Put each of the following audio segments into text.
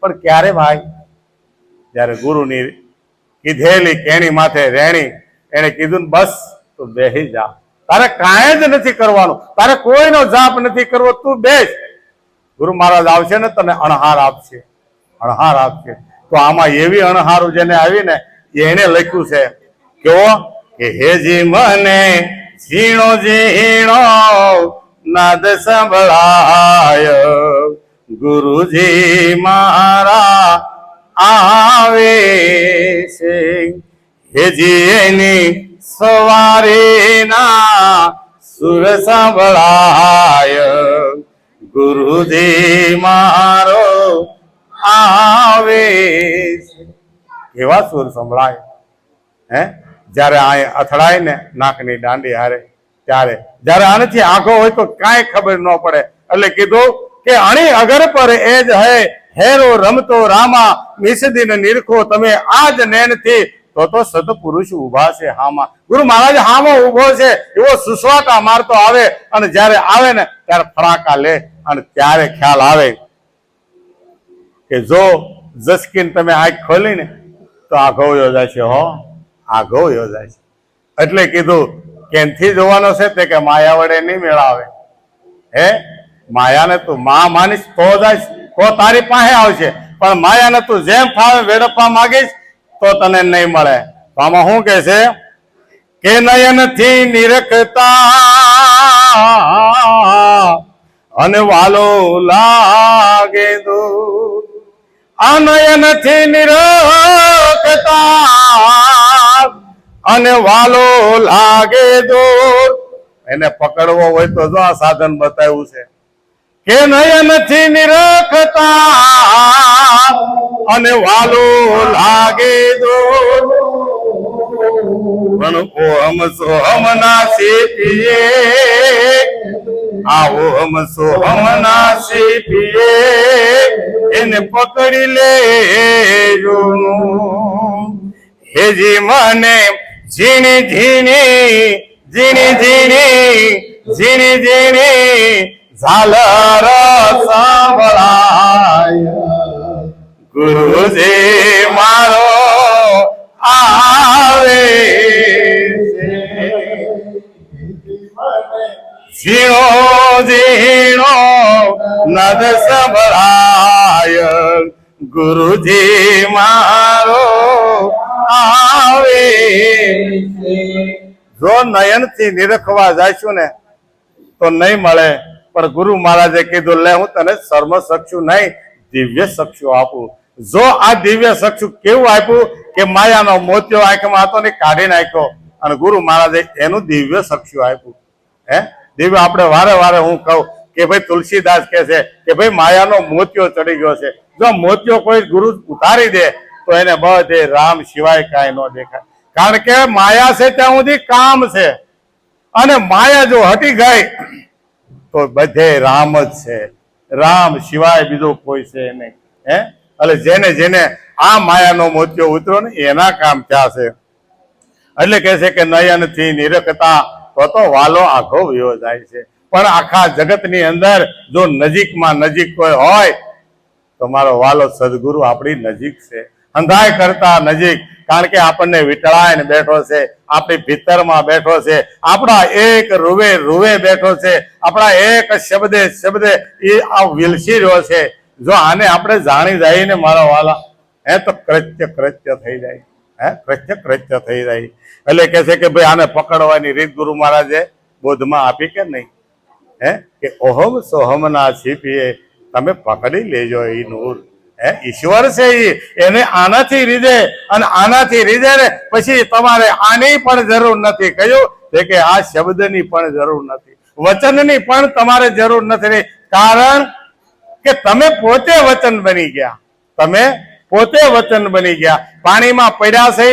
પણ ક્યારે ભાઈ? જ્યારે ગુરુની કીધેલી કેણી માથે રેણી એને કીધું બસ, તું બેહી જા. તારે કાંઈ જ નથી કરવાનું. તારે કોઈનો જાપ નથી કરવો, તું બેસ. ગુરુ મહારાજ આવશે ને તને અણહાર આપશે. અણહાર આપશે. તો આમાં એવી અણહારું જેને આવી ને એને લખ્યું છે. કેવો? કે હેજી મને ઝીણો ઝીણો, નાદ સંભળાય. ગુરુજી મારા આવે છે. હેજી એની સવારેના સુર સંભળાય. ગુરુજી મારો આવે છે. એવા સુર સંભળાય? હે? જ્યારે આ અથડાય ને નાકની દાંડી હારે, ત્યારે. જ્યારે આનાથી આંખો હોય તો કાંઈ ખબર ન પડે. એટલે કીધું કે અણી અગર પર એ જ હે, હેરો રમતો રામા મિસદીન નિરખો, તમે આજ નેનથી તો તો સતપુરુષ ઊભા છે હામાં. ગુરુ મહારાજ હામાં ઊભો છે, એવો સુસવાટા મારતો આવે. અને જ્યારે આવે ને, ત્યારે ફરાકા લે અને ત્યારે ખ્યાલ આવે કે જો જસકીન તમે આંખ ખોલી ને, તો આઘો યોજાય છે, હો. આઘો છે. એટલે કીધું કેનથી જોવાનો છે તે કે માયા વડે નહીં મેળાવે. હે? માયાને તું મા માનીશ તો જાય તો તારી પાસે આવશે. પણ માયાને તું જેમ ફાવે વેડફવા માંગીશ, તો તને નહીં મળે. તો આમાં શું કે છે? કે નયનથી નિરખતા અને વાલો લાગે દૂર. આ નયનથી નિરખતા અને વાલો લાગે દૂર. એને પકડવો હોય તો જો આ સાધન બતાવ્યું છે. કે નયનથી નિરખતા અને વાલો લાગે દો. પણ ઓમ સોહમ ના સીપીએ આ ઓમ સોહમ ના સીપીએ એને પકડી લે હેજી મને ઝીણી ઝીણી ઝીણી ઝીણી ઝીણી ઝીણી ઝાલર સાંભળાય ગુરુજી મારો આવે. ઝીણો ઝીણો નદ સંભળાય ગુરુજી મારો આવે જો નયનથી નિરખવા જાશું ને, તો નહીં મળે પણ ગુરુ મહારાજે કીધું, લે, હું તને સર્મ સક્ષુ નહીં, દિવ્ય સક્ષુ આપું. જો આ દિવ્ય સક્ષુ કેવું આપ્યું કે માયાનો મોતિયો આંખમાં હતો ને કાઢી નાખ્યો અને ગુરુ મહારાજે એનું દિવ્ય સક્ષુ આપ્યું. હે? દિવ્ય, આપણે વારે વારે હું કહું કે ભાઈ તુલસીદાસ કે છે કે ભાઈ માયાનો મોતિયો ચડી ગયો છે. જો મોતિયો કોઈ ગુરુ ઉતારી દે, તો એને બધે રામ સિવાય કાંઈ ન દેખાય. કારણ કે માયા છે ત્યાં સુધી કામ છે. અને માયા જો હટી ગઈ તો બધે રામ જ છે. રામ સિવાય બીજો કોઈ છે નહીં. હે? એટલે જેને જેને આ માયાનો મોતિયો ઉતરો ને એના કામ થયા છે. એટલે કહે છે કે નયનથી નિરખતા તો તો વાલો આખો વયો જાય છે. પણ આખા જગતની અંદર જો નજીકમાં નજીક કોઈ હોય, તો મારો વાલો સદગુરુ આપણી નજીક છે. અંધાય કરતા નજીક. કારણ કે આપણને વિટળાઈને બેઠો છે, આપણી ભીતરમાં બેઠો છે, આપણા એક રૂવે રૂવે બેઠો છે, આપણા એક શબ્દે શબ્દે એ આ વિલસી રહ્યો છે. જો આને આપણે જાણી જાય ને મારા વાલા, હે તો કૃત્ય કૃત્ય થઈ જાય. હે, કૃત્ય કૃત્ય થઈ જાય. એટલે કે છે કે ભાઈ આને પકડવાની રીત ગુરુ મહારાજે બોધમાં આપી કે નહીં? હે, કે ઓહમ સોહમ ના છીપીએ, તમે પકડી લેજો એ નૂર. હે? ઈશ્વર છે એને આનાથી રીધે અને આનાથી રીધે પછી તમારે આની પણ જરૂર નથી. તે કે આ શબ્દની પણ જરૂર નથી. વચનની પણ તમારે જરૂર નથી કારણ કે તમે પોતે વચન બની ગયા. તમે પોતે વચન બની ગયા. પાણીમાં પડ્યા છે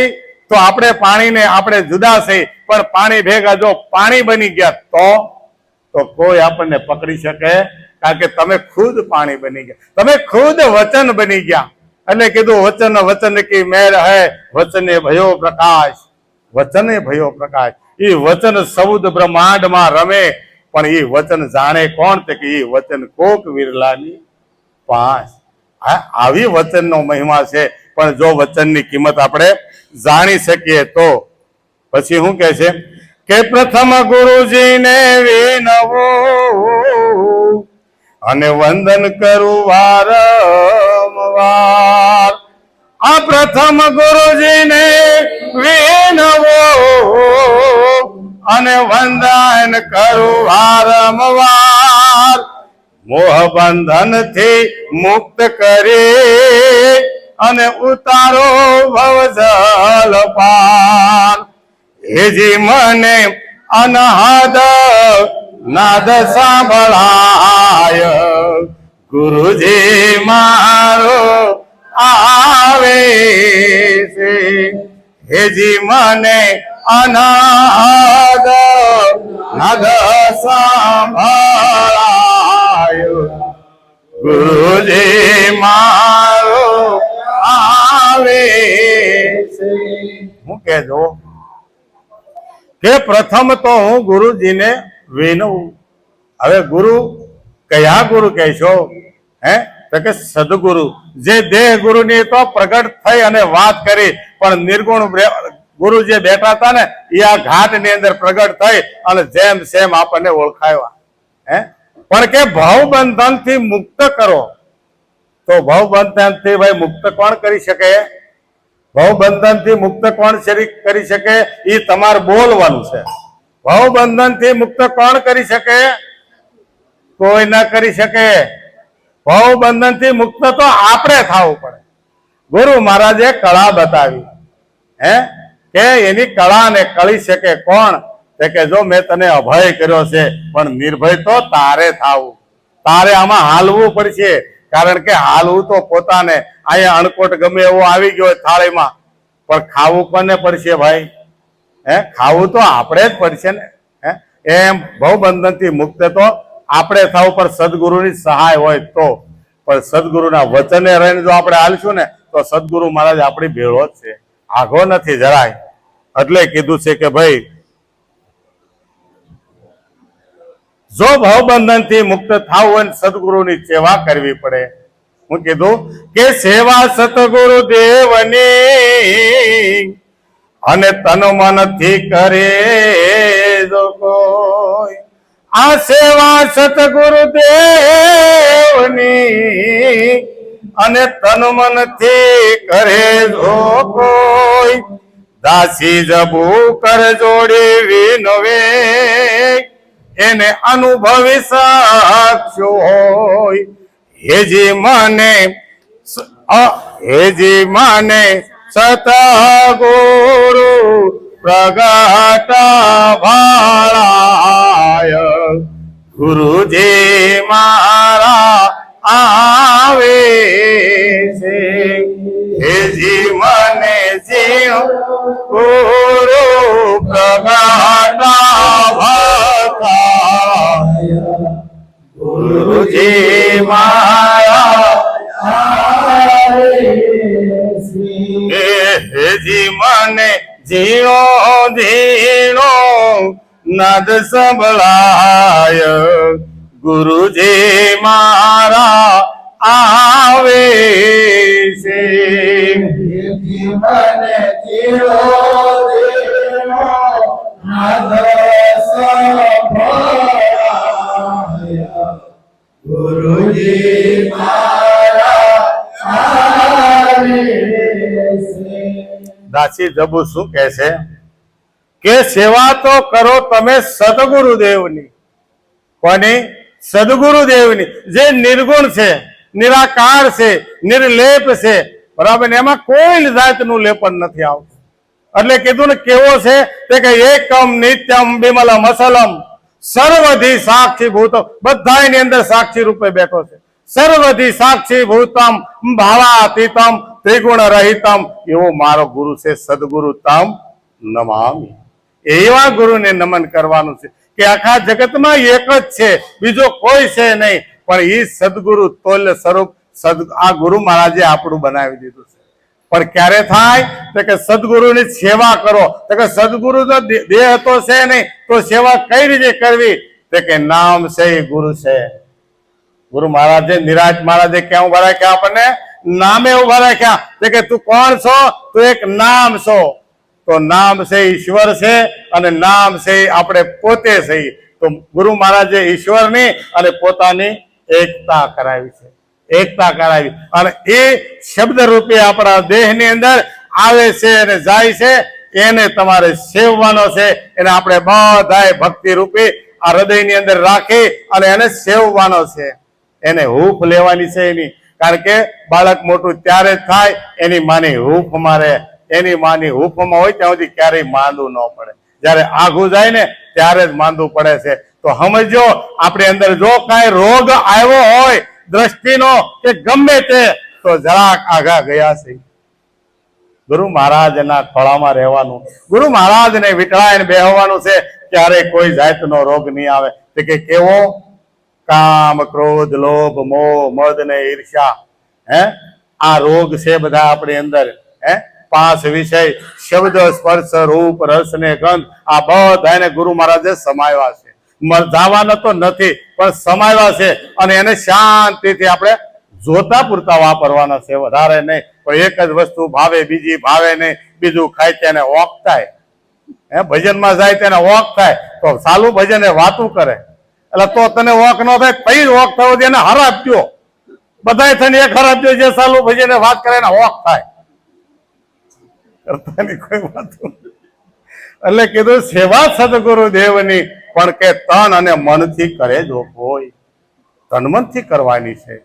તો આપણે પાણીને આપણે જુદા છે. પણ પાણી ભેગા જો પાણી બની ગયા તો તો કોઈ આપણને પકડી શકે કારણ કે તમે ખુદ પાણી બની ગયા. તમે ખુદ વચન બની ગયા. એટલે કીધું, વચન વચન કી મેર હે? વચને ભયો પ્રકાશ. વચને ભયો પ્રકાશ. એ વચન સૌદ બ્રહ્માંડમાં રમે, પણ એ વચન જાણે કોણ તે કે એ વચન કોક વિરલાની આ આવી વચનનો મહિમા છે, પણ જો વચનની કિંમત આપણે જાણી શકીએ તો. પછી શું કહે છે? કે પ્રથમ ગુરુજીને વિનવું અને વંદન કરું વારંવાર. આ પ્રથમ ગુરુજીને વિનવો અને વંદન કરું વારંવાર. મોહ બંધનથી મુક્ત કરી અને ઉતારો ભવજલ પાર. હેજી મને અનહદ નાદ સાંભળાય. ગુરુજી મારો આવે છે. હેજી મને અનાદ. નાદ સાંભળાય. ગુરુજી મારો આવે છે. હું કહેજો કે પ્રથમ તો હું ગુરુજીને વિનવું હવે ગુરુ કયા ગુરુ કહેશો? હે? તો કે સદગુરુ. જે દેહ ગુરુની તો પ્રગટ થઈ અને વાત કરી, પણ નિર્ગુણ ગુરુ જે બેઠા હતા ને, એ આ ઘાટની અંદર પ્રગટ થઈ અને જેમ સેમ આપણને ઓળખાયા. હે? પણ કે ભાવ બંધનથી મુક્ત કરો. તો ભાવ બંધનથી ભાઈ મુક્ત કોણ કરી શકે? ભાવ બંધનથી મુક્ત કોણ કરી શકે? એ તમારે બોલવાનું છે. ભાવ બંધનથી મુક્ત કોણ કરી શકે? કોઈ ના કરી શકે. ભવબંધનથી મુક્ત તો આપણે થવું પડે. ગુરુ મહારાજે કળા બતાવી. હે? કે એની કળા ને કળી શકે કોણ? કે જો મેં તને અભય કર્યો છે, પણ નિર્ભય તો તારે થાવું. તારે આમાં હાલવું પડશે. કારણ કે હાલવું તો પોતાને. અહીંયા અણકોટ ગમે એવો આવી ગયો થાળીમાં. પણ ખાવું કોને પડશે ભાઈ? હે? ખાવું તો આપણે જ પડશે ને, હે? એમ ભવબંધનથી મુક્ત તો આપણે થવું પણ સદગુરુની સહાય હોય તો. પણ સદગુરુના વચને રહીને જો આપણે હાલશું ને, તો સદગુરુ મહારાજ આપણી ભેળો જ છે. આઘો નથી જરાય. એટલે કીધું છે કે ભાઈ, જો ભવબંધનથી મુક્ત થવું હોય સદગુરુની સેવા કરવી પડે. હું કીધું કે સેવા સતગુરુ દેવની. અને તન મનથી કરે જો કોઈ. આ સેવા સતગુરુ દેવની અને તન મનથી કરે જો કોઈ. દાસી જબુ કર જોડી વિનવે. એને અનુભવી સાક્ષો હોય. હેજી મને હેજી મને સતગુરુ પ્રગટ ભાળાય. ગુરુજી મારા આવે છે. હેજી મને જીવ ગુરુ પ્રગટ ભાળાય. જીઓ ધીણો નદ સંભળાય ગુરુજી મારા આવે છે. મને જીવો નાદ દાસી જબુ શું કે છે? કે સેવા તો કરો તમે સદગુરુદેવની. કોની? સદગુરુદેવની. જે નિર્ગુણ છે, નિરાકાર છે, નિર્લેપ છે, બરાબર એમાં કોઈ જાતનું લેપન નથી આવતું. એટલે કીધું ને કેવો છે? તે કે એકમ નિત્યમ બિમલમ અસલમ. સર્વધિ સાક્ષી ભૂતો બધા એની અંદર સાક્ષી રૂપે બેઠો છે. સર્વધિ સાક્ષી ભૂતમ, ભાવાતીતમ ત્રિગુણ રહિતમ એવો મારો ગુરુ છે, સદગુરુ નમામી. એવા ગુરુને નમન કરવાનું છે કે આખા જગતમાં એક જ છે, બીજો કોઈ છે નહીં, પણ એ સદગુરુ તોલ્ય સ્વરૂપ સદ, આ ગુરુ મહારાજે આપણું બનાવી દીધું છે. પણ ક્યારે થાય? તો કે સદગુરુની સેવા કરો. તો કે સદગુરુ તો દેહ તો છે નહીં, તો સેવા કઈ રીતે કરવી? તો કે નામ છે ગુરુ છે. ગુરુ મહારાજે, નિરાજ મહારાજે ક્યાં ઊભા રાખ્યા આપણને નામે ઊભા રાખ્યા કે, તું કોણ છો? તું એક નામ છો. તો નામ છે ઈશ્વર છે અને નામ છે આપણે પોતે છે. તો ગુરુ મહારાજે ઈશ્વરની અને પોતાની એકતા કરાવી છે. એકતા કરાવી. અને એ શબ્દ રૂપે આપણા દેહની અંદર આવે છે અને જાય છે. એને તમારે સેવવાનો છે. એને આપણે બધાએ ભક્તિ રૂપી આ હૃદયની અંદર રાખી અને એને સેવવાનો છે. એને હૂફ લેવાની છે એની. કારણ કે બાળક મોટું ત્યારે થાય, એની માની હૂફ મારે. એની માની હૂફમાં હોય ત્યાં સુધી ક્યારેય માંદું ન પડે. જ્યારે આઘું જાય ને, ત્યારે જ માંદું પડે છે. તો સમજો આપણી અંદર જો કાંઈ રોગ આવ્યો હોય, દ્રષ્ટિનો કે ગમે તે, તો જરાક આઘા ગયા છે. ગુરુ મહારાજના ખોળામાં રહેવાનું. ગુરુ મહારાજને વિટળાઈને બેહવાનું છે ક્યારે કોઈ જાતનો રોગ નહીં આવે. કે કેવો? કામ, ક્રોધ, લોભ, મોહ, મદ ને ઈર્ષ્યા. હે? આ રોગ છે બધા આપણી અંદર. હે? પાંચ વિષય, શબ્દ, સ્પર્શ, રૂપ, રસ ને ગંધ, આ બધાને ગુરુ મહારાજે સમાવ્યા છે. મ- તો નથી, પણ સમાવ્યા છે. અને એને શાંતિથી આપણે જોતા પૂરતા વાપરવાના છે. વધારે નહીં. પણ એક જ વસ્તુ ભાવે, બીજી ભાવે નહીં. બીજું ખાય તેને ઓક થાય. હે? ભજનમાં જાય તેને ઓક થાય. તો સાલું ભજન એ વાતું કરે. એટલે તો તને ઓક ન થાય પછી ઓક થવો દે એને હર દ્યો બધાય થઈને એક હર દ્યો જે સાલું ભાઈ ને વાત કરે એને ઓક થાય. કરતાની કોઈ વાત એટલે કીધું, સેવા સદગુરુ દેવની, પણ કે તન અને મનથી કરે જો કોઈ. તન મનથી કરવાની છે.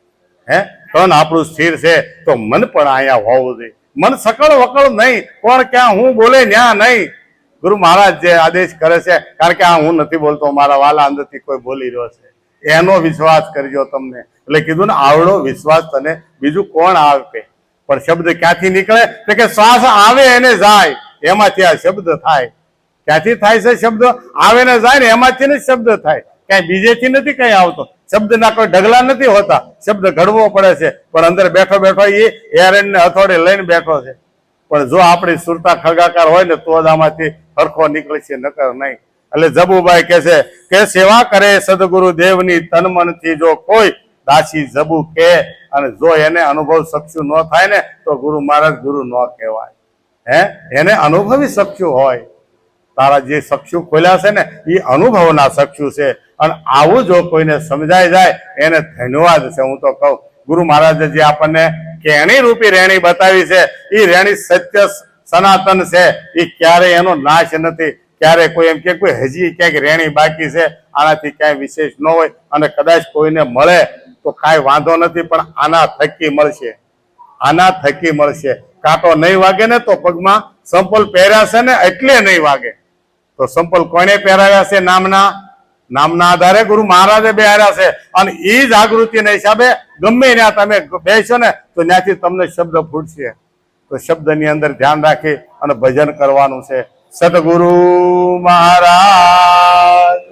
હે? તન આપણું સ્થિર છે, તો મન પણ અહીંયા હોવું જોઈએ. મન સકળ વકળ નહીં કોણ ક્યાં હું બોલે ન્યા નહીં. ગુરુ મહારાજ જે આદેશ કરે છે, કારણ કે આ હું નથી બોલતો, મારા વાલા અંદરથી કોઈ બોલી રહ્યો છે. એનો વિશ્વાસ કરજો તમને. એટલે કીધું ને, આવડો વિશ્વાસ તને બીજું કોણ આવે પણ શબ્દ ક્યાંથી નીકળે? તો કે શ્વાસ આવે એને જાય, એમાંથી આ શબ્દ થાય. ક્યાંથી થાય છે શબ્દ? આવે ને જાય ને એમાંથી ને શબ્દ થાય. ક્યાંય બીજેથી નથી કઈ આવતો. શબ્દના કોઈ ઢગલા નથી હોતા. શબ્દ ઘડવો પડે છે. પણ અંદર બેઠો બેઠો એ એરન ને હથોડે લઈને બેઠો છે. પણ જો આપણી સુરતા ખગાકાર હોય ને, તો જ આમાંથી હરખો નીકળી છે, નકર નહીં. એટલે જબુભાઈ કે છે કે સેવા કરે સદગુરુ દેવની તન મનથી જો કોઈ દાસી જબુ કે અને જો એને અનુભવ સક્ષુ ન થાય ને, તો ગુરુ મહારાજ ગુરુ ન કહેવાય. હે? એને અનુભવી સક્ષુ હોય. તારા જે સક્ષુ ખોલ્યા છે ને એ અનુભવના સક્ષુ છે. અને આવું જો કોઈને સમજાઈ જાય, એને ધન્યવાદ છે. હું તો કહું, ગુરુ મહારાજે જે આપણને કેણી રૂપી રેણી બતાવી છે એ રેણી સત્ય સનાતન છે એ ક્યારેય એનો નાશ નથી. ક્યારે કોઈ એમ કે કોઈ હજી ક્યાંક રેણી બાકી છે, આનાથી ક્યાંય વિશેષ ન હોય અને કદાચ કોઈને મળે તો કાંઈ વાંધો નથી, પણ આના થકી મળશે. આના થકી મળશે. કાંટો નહીં વાગે ને તો પગમાં સંપલ પહેર્યા છે ને એટલે નહીં વાગે. તો સંપલ કોને પહેરાવ્યા છે નામના? નામના આધારે ગુરુ મહારાજે બેહાર્યા છે. અને એ જાગૃતિના હિસાબે ગમે ત્યાં તમે બેસો ને, તો ત્યાંથી તમને શબ્દ ફૂટશે. તો શબ્દની અંદર ધ્યાન રાખી અને ભજન કરવાનું છે. સદગુરુ મહારાજ.